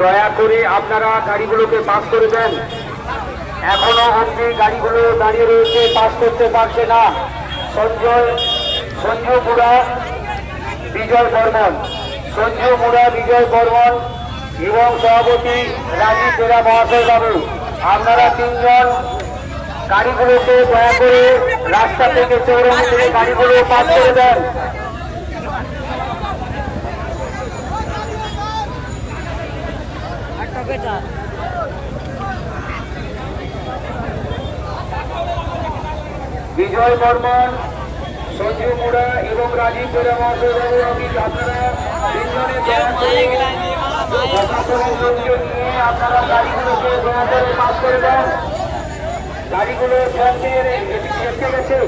দয়া করে আপনারা গাড়িগুলোকে পাস করে দেন। এখনও অব্দি গাড়িগুলো দাঁড়িয়ে রয়েছে পাস করতে পারছে না। সঞ্জয় সঞ্জয় মুড়া, বিজয় বর্মন। সঞ্জয় মুড়া, বিজয় বর্মন এবং সভাপতি রাজীব বেরা মহাশয় বাবু। আপনারা তিনজন গাড়িগুলোকে দয়া করে রাস্তা থেকে থেকে গাড়িগুলো পাস করে দেন। বিজয় বর্মন সঞ্জু মুড়া এবং রাজীব বেরা মহাশয় আমি আপনারা নিয়ে আপনারা গাড়িগুলোকে দয়া করে পাস করে দেন। গাড়িগুলো এসে গেছে।